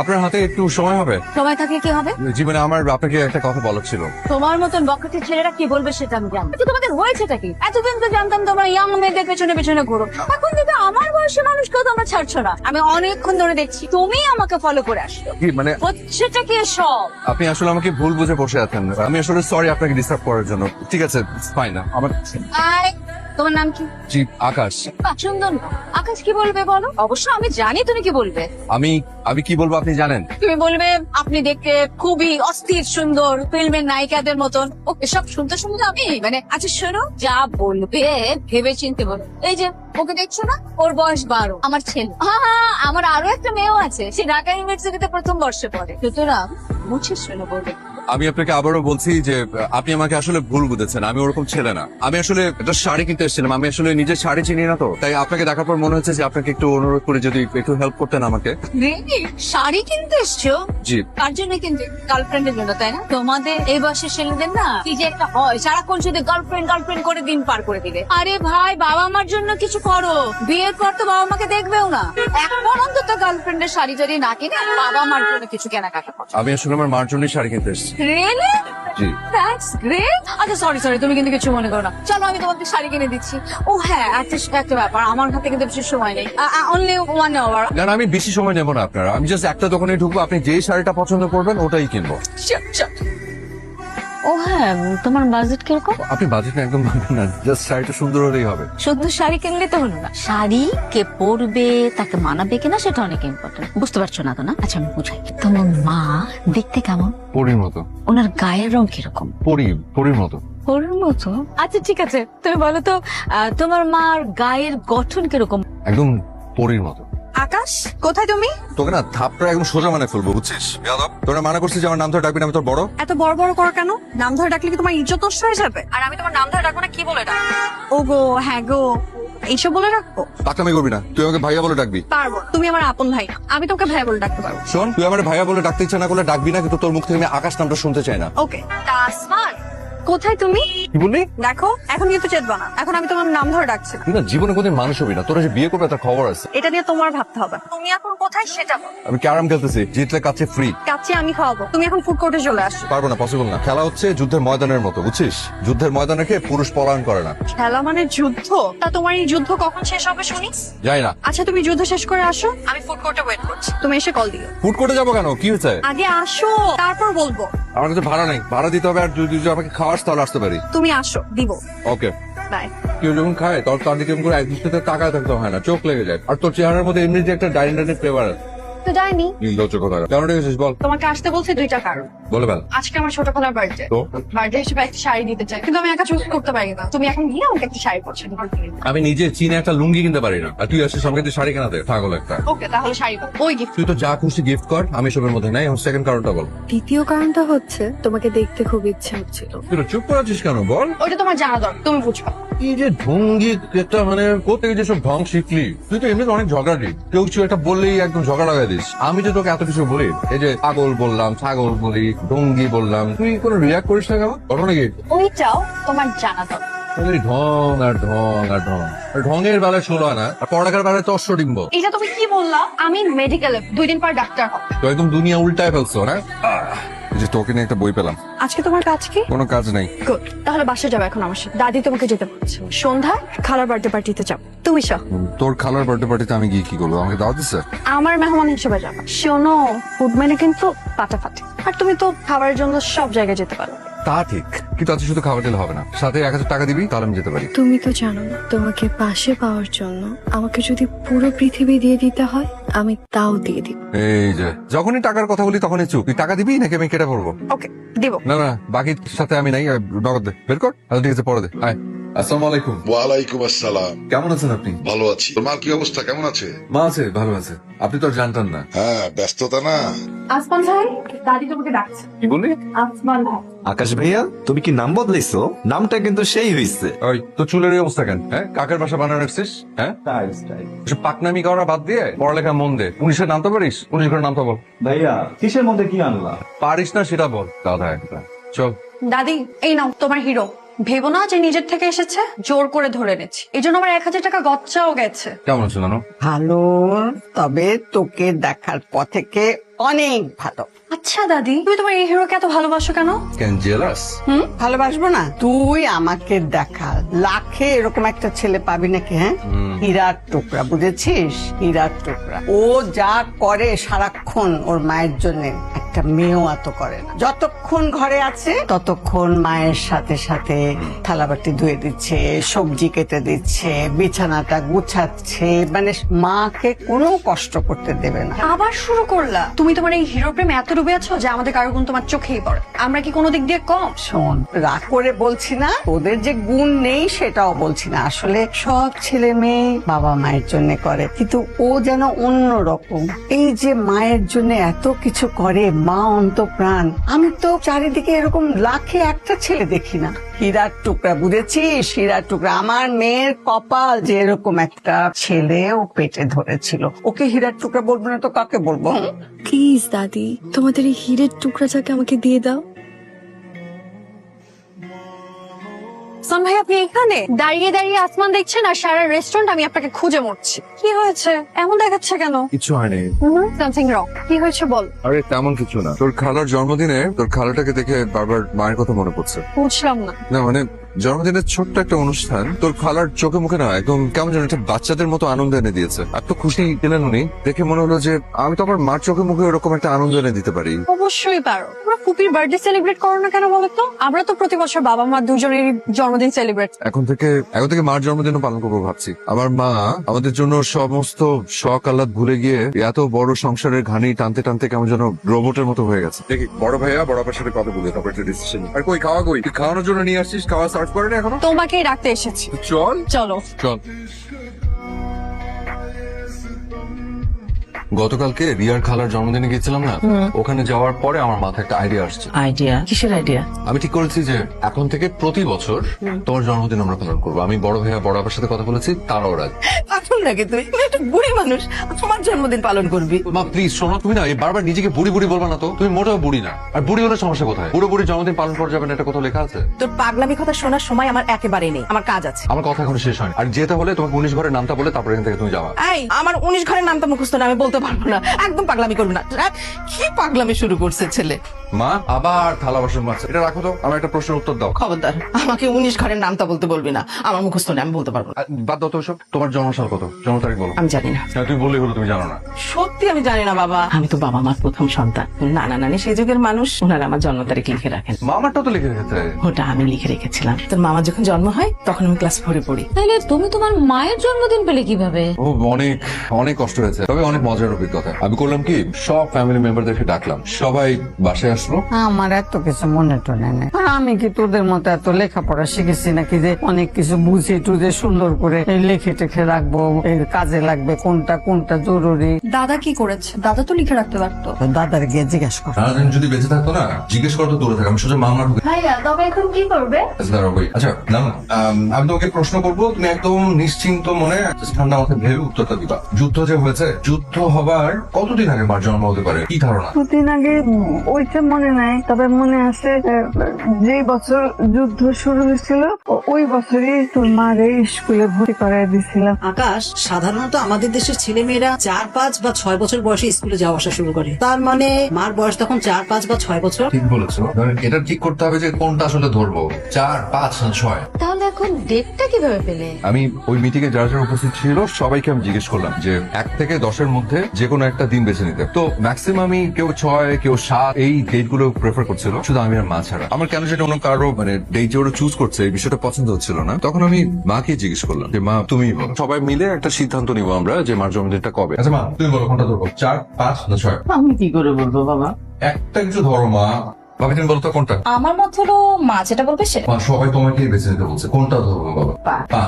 আপনার হাতে একটু সময় হবে? সময় থাকলে কি হবে? জীবনে আমার আপনাকে একটা কথা বলার ছিল। তোমার মতন বকটি ছেলেরা কি বলবে সেটা আমি জানি কিন্তু তোমাদের হয়েছেটা কি? এতদিন তো জানতাম তোমরা ইয়াং মেয়েদের পেছনে পেছনে ঘুরো। এখন কিন্তু আমার বয়সী মানুষকেও তোমরা ছাড়ছো না। আমি অনেকক্ষণ ধরে দেখছি তুমি আমাকে ফলো করে আসছো। কি মানে হচ্ছেটা কি সব আপনি আসলে আমাকে ভুল বুঝে বসে আছেন। আমি আসলে সরি আপনাকে ডিস্টার্ব করার জন্য। ঠিক আছে ফাইন আমার তোমার নাম কি? জি আকাশ। বাহ, সুন্দর। নাম। আকাশ কি বলবে বলো? অবশ্য আমি জানি তুমি কি বলবে। আমি আমি কি বলব আপনি জানেন? তুমি বলবে আপনি দেখতে খুবই অস্থির সুন্দর ফিল্মের নায়িকাদের মতন। ও এসব শুনতে শুনতে আমি মানে আচ্ছা শোনো যা বলবে ভেবে চিনতে বলো। এই যে ওকে দেখছ না? ওর বয়স বারো আমার ছেলে। হ্যাঁ হ্যাঁ আমার আরও একটা মেয়েও আছে। সে ঢাকা ইউনিভার্সিটিতে প্রথম বর্ষে পড়ে। সুতরাং মুছে শোনো বলবে। আমি আপনাকে আবারও বলছি যে আপনি আমাকে আসলে ভুল বুঝেছেন। আমি ওরকম ছেলে না। আমি আসলে একটা শাড়ি কিনতে এসেছিলাম। আমি আসলে নিজের শাড়ি চিনি না তো। তাই আপনাকে দেখার পর মনে হচ্ছে যে আপনাকে একটু অনুরোধ করে যদি একটু হেল্প করতেন আমাকে। শাড়ি কিনতে এসছো? জি। কার জন্য কিন্তু? গার্লফ্রেন্ডের জন্য তাই না? তোমাদের এই বয়সের ছেলেদের না কি যে একটা হয়। সারাক্ষণ শুধু গার্লফ্রেন্ড গার্লফ্রেন্ড করে দিন পার করে দিবে আরে ভাই বাবা মার জন্য কিছু করো। বিয়ের পর তো বাবা মাকে দেখবেও না। এখন অন্তত গার্লফ্রেন্ডের শাড়ি টাড়ি না কিনে বাবা মার জন্য কিছু কেনাকাটা করো। আমি আসলে আমার মার জন্যই শাড়ি কিনতে এসেছি। Really G. দ্যাটস গ্রেট আচ্ছা সরি সরি তুমি কিন্তু কিছু মনে করো না। চলো আমি তোমাকে শাড়ি কিনে দিচ্ছি। ও হ্যাঁ একটা একটা ব্যাপার আমার হাতে কিন্তু বেশি সময় নেই। অনলি ওয়ান আওয়ার না না, আমি বেশি সময় নেব না আপনার। আমি জাস্ট একটা দোকানে ঢুকবো আপনি যেই শাড়িটা পছন্দ করবেন ওটাই কিনবো। ও হ্যাঁ তোমার বাজেট কীরকম? আপনি বাজেট একদম ভাববেন না জাস্ট শাড়িটা সুন্দর হলেই হবে। শুধু শাড়ি কিনলে তো হলো না শাড়ি কে পরবে তাকে মানাবে কিনা সেটা অনেক ইম্পর্টেন্ট বুঝতে পারছ না তো না? আচ্ছা আমি বুঝাই। তোমার মা দেখতে কেমন? পরির মতো। ওনার গায়ের রং কীরকম? পরি পরির মতো। ওর মতো? আচ্ছা ঠিক আছে তুমি বলো তো তোমার মার গায়ের গঠন কীরকম? একদম পরির মতো। আকাশ কোথায় তুমি? তোকে না থাপটা একদম সোজা মানে ফেলব বুঝছিস? তোরা মানা করছিস যে আমার নাম ধরে ডাকবি না আমি তোর বড়। এত বড় বড় করো কেন? নাম ধরে ডাকলে কি তোমার ইজ্জত নষ্ট হয়ে যাবে? আর আমি তোমার নাম ধরে ডাকবো না কি বলে ডাক ও গো হ্যাঁ গো। এইসব বলে রাখব টাকামি করবি না তুই আমাকে ভাইয়া বলে ডাকবি। পারব তুমি আমার আপন ভাই না আমি তোমাকে ভাই বলে ডাকতে পারব। শোন তুই আমার ভাইয়া বলে ডাকতে ইচ্ছা না করলে ডাকবি না কিন্তু তোর মুখ থেকে আমি আকাশ নামটা শুনতে চাই না। ওকে তাসমান কোথায় তুমি? কি বললি? দেখো এখন কিন্তু চেতবা না। এখন আমি তোমার নাম ধরে ডাকছি না। তুই না জীবনে কোনদিন মানুষ হবি না। তোরা যে বিয়ে করবে তার খবর আছে। এটা নিয়ে তোমার ভাবতে হবে। তুমি এখন কোথায় সেটা বলো। আমি ক্যারাম খেলতেছি জিতলে কাছে ফ্রি কাচ্চি আমি খাওয়াবো। তুমি এখন ফুড কোর্টে চলে আসো। পারব না পসিবল না। খেলা হচ্ছে যুদ্ধের ময়দানের মতো বুঝছিস? যুদ্ধের ময়দান রেখে পুরুষ পলায়ন করে না। খেলা মানে যুদ্ধ? তা তোমার এই যুদ্ধ কখন শেষ হবে শুনি? যাই না। আচ্ছা তুমি যুদ্ধ শেষ করে আসো। আমি ফুড কোর্টে ওয়েট করছি। তুমি এসে কল দিও। ফুড কোর্টে যাব কেন? কি হয়েছে? আগে আসো তারপর বলব। আমার কাছে ভাড়া নেই। ভাড়া দিতে হবে আর যদি আমাকে তাহলে আসতে পারি। তুমি আসো দিব। ওকে বাই কেউ যখন খায় তখন তার দিকে করে এক দৃষ্টিতে তাকায় থাকতে হয় না চোখ লেগে যায়। আর তোর চেহারার মধ্যে এমনি যে একটা ডাইন ডাইন ফ্লেভার আছে। তো কথা কেন বল। তোমাকে আসতে বলছে দুইটা কারণ বলে বেল আজকে আমার ছোট খালার বার্থডে তো? বার্থডে হিসেবে একটা শাড়ি দিতে চাই। কিন্তু আমি একা চুজ করতে পারি না। তুমি এখন গিয়ে আমাকে একটা শাড়ি পছন্দ করতে আমি নিজে চীনে একটা লুঙ্গি কিনতে পারি না। আর তুই আসিস আমাকে তুই শাড়ি কেনাতে পাগল একটা। ওকে তাহলে শাড়ি ওই গিফট তুই তো যা খুশি গিফট কর আমি সবের মধ্যে নাই। এখন সেকেন্ড কারণটা বল। দ্বিতীয় কারণটা হচ্ছে তোমাকে দেখতে খুব ইচ্ছে হচ্ছিল। তুই তো চুপ করে আছিস কেন বল। ওইটা তোমার জানা দরকার তুমি বুঝবা। কি যে ঢঙ্গি একটা মানে কোথেকে যে সব ঢং শিখলি? তুই তো এমনি অনেক ঝগড়াটি। কেউ কিছু একটা বললেই একদম ঝগড়া লাগাই দিস আমি যে তোকে এত কিছু বলি এই যে পাগল বললাম ছাগল বলি ডঙ্গি বললাম তুই কোনো রিয়াক্ট করিস না কেন? ঘটনা কি? ওইটাও তোমার জানা দরকার। ঢং আর ঢং আর ঢং। ঢঙের বেলায় ষোলো আনা আর পড়াকার বেলায় চশ ডিম্ব। এটা তুমি কি বললা? আমি মেডিকেলে দুই দিন পর ডাক্তার হব। তো একদম দুনিয়া উল্টায় ফেলছো না এই যে তোকে নিয়ে একটা বই পেলাম। আজকে তোমার কাজ কি? কোনো কাজ নাই। তাহলে বাসে যাবে এখন আমার সাথে। দাদি তোমাকে যেতে বলছে। সন্ধ্যা খালার বার্থডে পার্টিতে যাব। তুমি সব তোর খালার বার্থডে পার্টিতে আমি গিয়ে কি করব? আমাকে দাওয়াত দিচ্ছে আমার মেহমান হিসেবে যাব। শোনো ফুড মেনে কিন্তু ফাটে আর তুমি তো খাবারের জন্য সব জায়গায় যেতে পারো। তা ঠিক কিন্তু আজকে শুধু খাবার দিলে হবে না। সাথে এক হাজার টাকা দিবি তাহলে আমি যেতে পারি। তুমি তো জানো না তোমাকে পাশে পাওয়ার জন্য আমাকে যদি পুরো পৃথিবী দিয়ে দিতে হয় আমি তাও দিয়ে দিব। এই যে যখনই টাকার কথা বলি তখনই চুপ। তুই টাকা দিবি নাকি আমি কেটে পড়ব? ওকে দিব। না না বাকির সাথে আমি নাই নগদ দে বের কর আচ্ছা ঠিক আছে পরে দে আয়। আসসালামু আলাইকুম। ওয়ালাইকুম আসসালাম। কেমন আছেন আপনি? ভালো আছি। তোর মার কি অবস্থা? কেমন আছে? মা আছে ভালো আছে। আপনি তো আর জানতেন না। হ্যাঁ ব্যস্ততা না। আসমান ভাই দাদি তোমাকে ডাকছে। কি বলি? আসমান ভাই। আকাশ ভাইয়া তুমি কি নাম বদলাইছো? নামটা কিন্তু সেই হইছে। ওই তো চুলের এই অবস্থা কেন? হ্যাঁ কাকের বাসা বানানো রাখছিস? হ্যাঁ? এসব পাকনামি করা বাদ দিয়ে পড়ালেখা মন দে। পুলিশের নামতে পারিস পুলিশ করে নামতে বল। ভাইয়া কিসের মধ্যে কি আনলা? পারিস না সেটা বল। দাদা একটা। চল। দাদি এই নাও তোমার হিরো। ভেবো না যে নিজের থেকে এসেছে? জোর করে ধরে এনেছি। এই জন্য আমার এক হাজার টাকা গচ্চাও গেছে। কেমন আছো নানু ভালো তবে তোকে দেখার পর থেকে অনেক ভালো। আচ্ছা দাদি তুমি তোমার এই হিরোকে এত ভালোবাসো কেন? Can jealous hmm? ভালোবাসবো না? তুই আমাকে দেখা। লাখে এরকম একটা ছেলে পাবি নাকি হ্যাঁ? হীরার টুকরা বুঝেছিস? হীরার টুকরা। ও যা করে সারাক্ষণ ওর মায়ের জন্য। একটা মেয়েও এত করে না। যতক্ষণ ঘরে আছে ততক্ষণ মায়ের সাথে সাথে থালাবাটি ধুয়ে দিচ্ছে সবজি কেটে দিচ্ছে বিছানাটা গুছাচ্ছে। মানে মাকে কোনো কষ্ট করতে দেবে না। আবার শুরু করলা। তুমি তোমার এই হিরো প্রেমে এত ডুবে আছো যে আমাদের কারও গুণ তোমার চোখেই পড়ে। আমরা কি কোনো দিক দিয়ে কম? শোন রাগ করে বলছি না ওদের যে গুণ নেই সেটাও বলছি না। আসলে সব ছেলে মেয়ে বাবা মায়ের জন্য করে কিন্তু ও যেন অন্য রকম এই যে মায়ের জন্য এত কিছু করে মা অন্ত প্রাণ। আমি তো চারিদিকে এরকম লাখে একটা ছেলে দেখি না। হীরার টুকরা বুঝেছিস? হীরার টুকরা আমার মেয়ের কপাল যে এরকম একটা ছেলে ও পেটে ধরেছিল। ওকে হীরার টুকরা বলব না তো কাকে বলব? প্লিজ দাদি, তোমাদের এই হীরের টুকরাটাকে আমাকে দিয়ে দাও। সন ভাই আপনি এখানে? দাঁড়িয়ে দাঁড়িয়ে আসমান দেখছেন আর সারা রেস্টুরেন্ট আমি আপনাকে খুঁজে মরছি। কি হয়েছে? এমন দেখাচ্ছে কেন? কিছু হয়নি। সামথিং রং কি হয়েছে বল? আরে তেমন কিছু না। তোর খালার জন্মদিনে তোর খালাটাকে দেখে বারবার মায়ের কথা মনে পড়ছে। বুঝলাম না। না মানে জন্মদিনের ছোট্ট একটা অনুষ্ঠান তোর খালার চোখে মুখে না একদম কেমন যেন একটা বাচ্চাদের মতো আনন্দ এনে দিয়েছে। এত খুশি দিলেন উনি দেখে মনে হলো যে আমি তো আমার মার চোখে মুখে ওরকম একটা আনন্দ এনে দিতে পারি। অবশ্যই পারো। তোমরা ফুপির বার্থডে সেলিব্রেট করো না কেন বলো তো? আমরা তো প্রতি বছর বাবা মা দুজনেরই জন্মদিন সেলিব্রেট এখন থেকে এখন থেকে মার জন্মদিনও পালন করব ভাবছি। আমার মা আমাদের জন্য সমস্ত শখ আহ্লাদ ভুলে গিয়ে এত বড় সংসারের ঘানি টানতে টানতে কেমন যেন রোবটের মতো হয়ে গেছে। দেখি বড় ভাইয়া বড় আপার সাথে কথা বলে তারপর একটা ডিসিশন আর কই খাওয়া কই? তুই খাওয়ানোর জন্য নিয়ে আসছিস? খাওয়া সার্ভ করে না এখনও? তোমাকেই রাখতে এসেছি। চল। চলো। চল। গতকালকে রিয়ার খালার জন্মদিনে গেছিলাম না ওখানে যাওয়ার পরে আমার মাথায় একটা আইডিয়া আসছে। আইডিয়া কিসের আইডিয়া আমি ঠিক করেছি যে এখন থেকে প্রতি বছর তোমার জন্মদিন আমরা পালন করব। আমি বড় ভাইয়া বড় আপার সাথে কথা বলেছি তারাও রাজি। পাগল নাকি তুই? তুই একটা বুড়ি মানুষ তোমার জন্মদিন পালন করবি। মা প্লিজ শোনো তুমি না এই বারবার নিজেকে বুড়ি বুড়ি বলবা না তো তুমি মোটেও বুড়ি না। আর বুড়ি হলে সমস্যা কোথায়? বুড়ো বুড়ি জন্মদিন পালন করা যাবে না এটা কোথাও লেখা আছে? তোর পাগলামি কথা শোনার সময় আমার একেবারেই নেই আমার কাজ আছে। আমার কথা এখন শেষ হয়নি। আর যেতে হলে তোমাকে উনিশ ঘরের নামটা বলে তারপরে এখান থেকে তুমি যাওয়া এই আমার উনিশ ঘরের নামটা মুখস্থ না আমি বলতে পারব না। একদম পাগলামি করব না। রাখ, কি পাগলামি শুরু করছে ছেলে? মা আবার থালা বাসন মাছ এটা রাখো তো আমার একটা প্রশ্নের উত্তর দাও। খবরদার আমাকে উনিশ ঘরের নামটা বলতে বলবি না। আমার মুখস্থ নেই আমি বলতে পারব না। আর বাদ দাও তো সব তোমার জন্মসাল কত? জন্ম তারিখ বলো। আমি জানি না। হ্যাঁ, তুমি বললেই হলো তুমি জানো না। সত্যি আমি জানি না বাবা। আমি তো বাবা মার প্রথম সন্তান। নানা নানি সেই যুগের মানুষ ওনারা আমার জন্ম তারিখ লিখে রাখেন। মামারটাও তো লিখে রেখেছে। ওটা আমি লিখে রেখেছিলাম। তোর মামার যখন জন্ম হয় তখন আমি ক্লাস ফোরে পড়ি। তাহলে তুমি তোমার মায়ের জন্মদিন পেলে কীভাবে? ও অনেক অনেক কষ্ট হয়েছে। তবে অনেক মজার অভিজ্ঞতা। আমি করলাম কি সব ফ্যামিলি মেম্বারদেরকে ডাকলাম। সবাই বাসায় আসলো। আমার এত কিছু মনে টনে নেই। আর আমি কি তোদের মতো এত লেখাপড়া শিখেছি নাকি যে অনেক কিছু বুঝে টুঝে সুন্দর করে এই লিখে টেখে রাখব এই কাজে লাগবে কোনটা কোনটা জরুরি? দাদা কি করেছে? দাদা তো লিখে রাখতে পারতো। দাদার গিয়ে জিজ্ঞেস কর। সারাদিন যদি বেঁচে থাকতো না জিজ্ঞেস করতো দূরে থাকে আমি সোজা মামলা ঢুকে ভাইয়া তবে এখন কি করবে? দাঁড়াবোই। আচ্ছা না আমি তোমাকে প্রশ্ন করব তুমি একদম নিশ্চিন্ত মনে ঠান্ডা মাথায় ভেবে উত্তরটা দিবা। যুদ্ধ যে হয়েছে যুদ্ধ হবার কতদিন আগে মার জন্ম হতে পারে? কি ধারণা? দুদিন আগে? ওইটা মনে নাই। তবে মনে আছে যে বছর যুদ্ধ শুরু হয়েছিল ওই বছরই তোর মারে স্কুলে ভর্তি করাই দিছিলাম আকাশ সাধারণত আমাদের দেশের ছেলে মেয়েরা চার পাঁচ বা ছয় বছর বয়সে স্কুলে যাওয়া আসা শুরু করে। তার মানে মার বয়স তখন চার পাঁচ বা ছয় বছর। ঠিক বলেছ। এবার এটা ঠিক করতে হবে যে কোনটা আসলে ধরবো। চার পাঁচ না ছয়। তাহলে এখন ডেটটা কীভাবে পেলে? আমি ওই মিটিং এ যারা যারা উপস্থিত ছিল সবাইকে আমি জিজ্ঞেস করলাম যে এক থেকে দশের মধ্যে যে কোনো একটা দিন বেছে নিতে। তো ম্যাক্সিমামই কেউ ছয় কেউ সাত এই ডেটগুলো প্রেফার করছিল। শুধু আমি আর মা ছাড়া। আমার কেন সেটা অন্য কারও মানে ডেট যে ওরা চুজ করছে এই বিষয়টা পছন্দ হচ্ছিল না। তখন আমি মাকে জিজ্ঞেস করলাম যে মা তুমি সবাই মিলে একটা সিদ্ধান্ত নিবো আমরা যে মার জন্মদিনটা কবে। আচ্ছা মা তুমি বলো কোনটা ধরবো? চার পাঁচ না ছয়? আমি কি করে বলব বাবা? একটা কিছু ধরো মা। বাবা তুমি বলো তো কোনটা? আমার মত হলো মা যেটা বলবে সে মা সবাই তোমাকে বেছে নিতে বলছে। কোনটা ধরবো বাবা?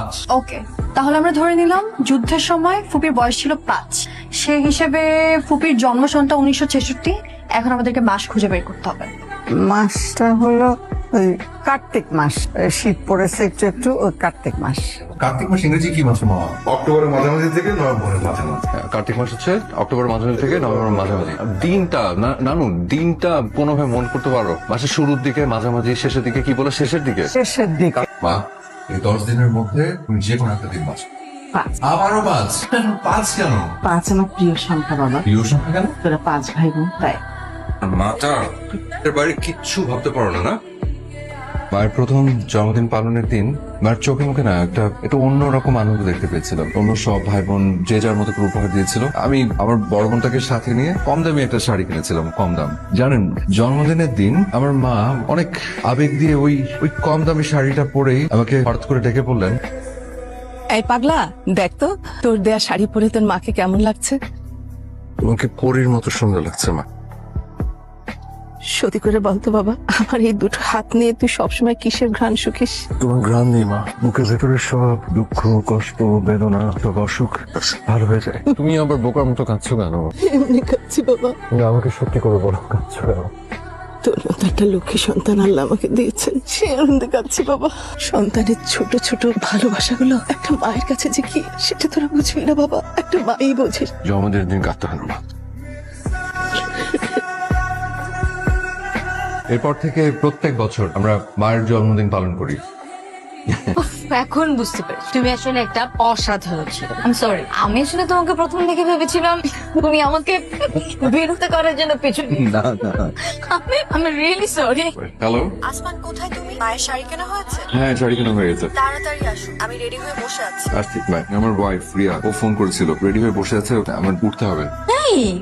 পাঁচ। ওকে তাহলে আমরা ধরে নিলাম যুদ্ধের সময় ফুপির বয়স ছিল পাঁচ। সেই হিসেবে ফুপির জন্ম সনটা উনিশশো ছেষট্টি এখন আমাদেরকে মাস খুঁজে বের করতে হবে। মাসটা হলো ওই কার্তিক মাস শীত পড়েছে একটু একটু ওই কার্তিক মাস। কার্তিক মাস ইংরেজি কি মাসে মা? অক্টোবরের মাঝামাঝি থেকে নভেম্বরের মাঝামাঝি। হ্যাঁ, কার্তিক মাস হচ্ছে অক্টোবর মাঝামাঝি থেকে নভেম্বর মাঝামাঝি। দিনটা না- নানু দিনটা কোনোভাবে মনে করতে পারো? মাসের শুরুর দিকে মাঝামাঝি শেষের দিকে কি বলে? শেষের দিকে? শেষের দিকে। মা? এই দশ দিনের মধ্যে তুমি যে কোনো একটা দিন বাঁচো। পাঁচ। আবারও পাঁচ পাঁচ কেন? পাঁচ আমার প্রিয় সংখ্যা বাবা। প্রিয় সংখ্যা কেন? তোরা পাঁচ ভাই বোন তাই। মাতা বাড়ি কিচ্ছু ভাবতে পারো না না? মায়ের প্রথম জন্মদিন পালনের দিন মায়ের চোখে মুখে না একটা একটু অন্যরকম আনন্দ দেখতে পেয়েছিলাম। অন্য সব ভাই বোন যে যার মতো করে উপহার দিয়েছিল। আমি আমার বড় বোনটাকে সাথে নিয়ে কম দামি একটা শাড়ি কিনেছিলাম কম দাম। জানেন জন্মদিনের দিন আমার মা অনেক আবেগ দিয়ে ওই ওই কম দামি শাড়িটা পরেই আমাকে হঠাৎ করে ডেকে বললেন এই পাগলা দেখ তো তোর দেয়া শাড়ি পরে তোর মাকে কেমন লাগছে? তোমাকে পরীর মতো সুন্দর লাগছে মা। সত্যি করে বলতো বাবা আমার এই দুটো হাত নিয়ে তুই সবসময় কিসের ঘ্রাণ শুকিস তোমার গ্রাম নেই মা। বুকের ভেতরে সব দুঃখ কষ্ট বেদনা সব অসুখ ভালো হয়ে যায়। তুমি আবার বোকার মতো কাঁদছো কেন? এমনি কাচ্ছি বাবা। আমাকে সত্যি করে বলো কাঁদছো কেন? তোর মতো একটা লক্ষ্মী সন্তান আল্লাহ আমাকে দিয়েছেন সে আনন্দে কাচ্ছি বাবা। সন্তানের ছোট ছোট ভালোবাসাগুলো একটা মায়ের কাছে যে কি সেটা তোরা বুঝবি না বাবা একটা মাই বোঝে। জন্মদিনের দিন কাঁদতে হয় না এরপর থেকে প্রত্যেক বছর আমরা মায়ের জন্মদিন পালন করি। এখন বুঝতে পেরেছি। তুমি আসলে একটা অসাধারণ ছিল। আই সরি আমি আসলে তোমাকে প্রথম দেখে ভেবেছিলাম তুমি আমাকে বিরক্ত করার জন্য পেছনে না না। আমি আমি রিয়েলি সরি হ্যালো আসমান কোথায় তুমি? মায়ের শাড়ি কেনা হয়েছে? হ্যাঁ শাড়ি কেনা হয়ে গেছে। তাড়াতাড়ি আসো আমি রেডি হয়ে বসে আছি। কার্তিক ভাই আমার ওয়াইফ রিয়া ও ফোন করেছিল। রেডি হয়ে বসে আছে আমার উঠতে হবে।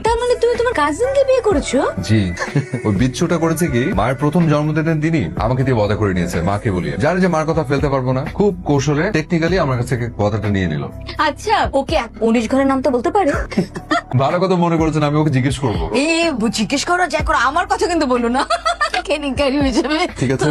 তার মানে তুমি তোমার কাজিনকে বিয়ে করেছ? জি। ওই বিচ্ছুটা করেছে কি মায়ের প্রথম জন্মদিনের দিনই আমাকে দিয়ে বদা করে নিয়েছে মাকে বলিয়ে। যে মার কথা ফেলতে পারব না খুব কৌশলে টেকনিক্যালি আমার কাছ থেকে কথাটা নিয়ে নিল। আচ্ছা ওকে উনিশ ঘরের নাম তো বলতে পারে। ভালো কথা মনে করেছেন আমি ওকে জিজ্ঞেস করব। এ জিজ্ঞেস করো যা করো আমার কথা কিন্তু বলো না। কেনিকারি হয়ে যাবে? ঠিক আছে।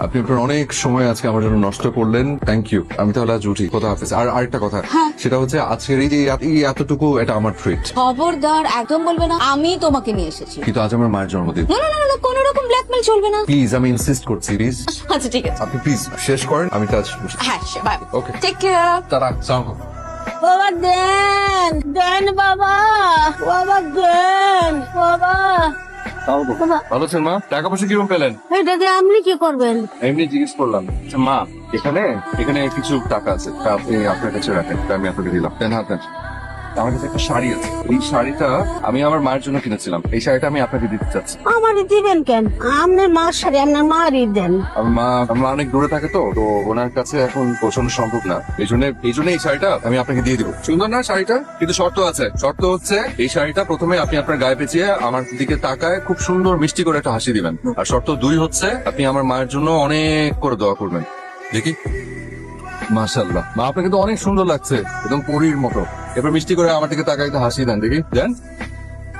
আপনি আপনার অনেক সময় আজকে আমার জন্য নষ্ট করলেন। থ্যাংক ইউ আমি তাহলে আজ উঠি। কথা হাফেজ। আর আরেকটা কথা সেটা হচ্ছে আজকের এই যে এতটুকু এটা আমার ট্রিট খবরদার একদম বলবে না আমি তোমাকে নিয়ে এসেছি। কিন্তু আজ আমার মায়ের জন্মদিন। না না না, না কোন রকম ব্ল্যাকমেল চলবে না। প্লিজ আমি ইনসিস্ট করছি প্লিজ আচ্ছা ঠিক আছে। আপনি প্লিজ শেষ করেন আমি কাজ হ্যাঁ বাই ওকে টেক কেয়ার তারা সালাম বাবা দেন। দেন বাবা। বাবা দেন। বাবা। ভালো আছেন মা? টাকা পয়সা কীরকম পেলেন? এটা দিয়ে আপনি কি করবেন? এমনি জিজ্ঞেস করলাম আচ্ছা, মা এখানে এখানে কিছু টাকা আছে আপনি আপনার কাছে রাখেন আমি আপনাকে দিলাম। দেন। আমার কাছে একটা শাড়ি আছে। এই শাড়িটা আমি আমার মায়ের জন্য কিনেছিলাম। এই শাড়িটা আমি আপনাকে দিতে চাচ্ছি। আমারই দিবেন কেন? আপনার মার সাথে আপনার মারই দেন। আমার মা আমরা অনেক দূরে থাকে তো তো ওনার কাছে এখন পৌঁছানো সম্ভব না। এই জন্য এই জন্য এই শাড়িটা আমি আপনাকে দিয়ে দিব। সুন্দর না শাড়িটা? কিন্তু শর্ত আছে। শর্ত হচ্ছে এই শাড়িটা প্রথমে আপনি আপনার গায়ে পেঁচিয়ে আমার দিকে তাকায় খুব সুন্দর মিষ্টি করে একটা হাসি দিবেন। আর শর্ত দুই হচ্ছে আপনি আমার মায়ের জন্য অনেক করে দোয়া করবেন। দেখি? মাশাল্লাহ মা আপনাকে তো অনেক সুন্দর লাগছে একদম পরীর মতো। এবার মিষ্টি করে আমার দিকে তাকায় একটা হাসি দেন দেখি। দেন?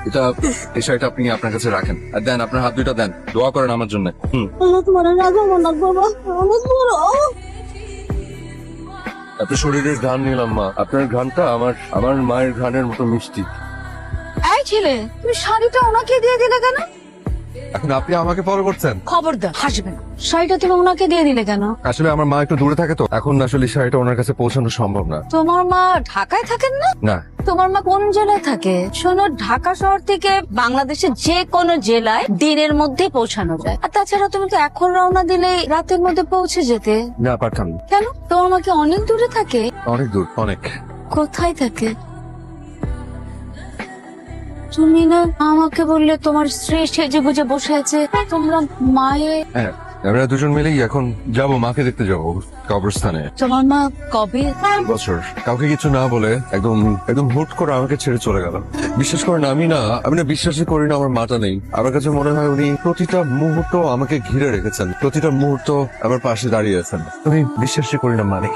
এটা এই শাড়িটা আপনি আপনার কাছে রাখেন। আর দেন আপনার হাত দুইটা দেন। দোয়া করেন আমার জন্য। হুম। এত শরীরের ঘ্রাণ নিলাম মা। আপনার ঘ্রাণটা আমার আমার মায়ের ঘ্রাণের মতো মিষ্টি। এই ছেলে তুমি শাড়িটা ওনাকে দিয়ে দিলে কেন? এখন আপনি আমাকে ফলো করছেন? খবরদার হাসবে না শাড়িটা তুমি ওনাকে দিয়ে দিলে কেন? আসলে আমার মা একটু দূরে থাকে তো। এখন আসলে শাড়িটা ওনার কাছে পৌঁছানো সম্ভব না। তোমার মা ঢাকায় থাকেন না? না। তোমার মা কোন জেলায় থাকে? শোনো ঢাকা শহর থেকে বাংলাদেশের যে কোনো জেলায় দিনের মধ্যে পৌঁছানো যায়। আর তাছাড়া তুমি তো এখন রওনা দিলে রাতের মধ্যে পৌঁছে যেতে। না পাঠান কেন? তোমার মা কি অনেক দূরে থাকে? অনেক দূর অনেক। কোথায় থাকে? তুমি না আমাকে বললে তোমার স্ত্রী সেজে গুজে বসে আছে তোমরা মায়ে হ্যাঁ আমরা দুজন মিলেই এখন যাব মাকে দেখতে যাব কবরস্থানে। তোমার মা কবে? বছর। কাউকে কিছু না বলে একদম একদম হুট করে আমাকে ছেড়ে চলে গেল। বিশ্বাস করেন আমি না আমি না বিশ্বাসই করি না আমার মাটা নেই। আমার কাছে মনে হয় উনি প্রতিটা মুহূর্ত আমাকে ঘিরে রেখেছেন। প্রতিটা মুহূর্ত আমার পাশে দাঁড়িয়ে আছেন। আমি বিশ্বাসই করি না মানে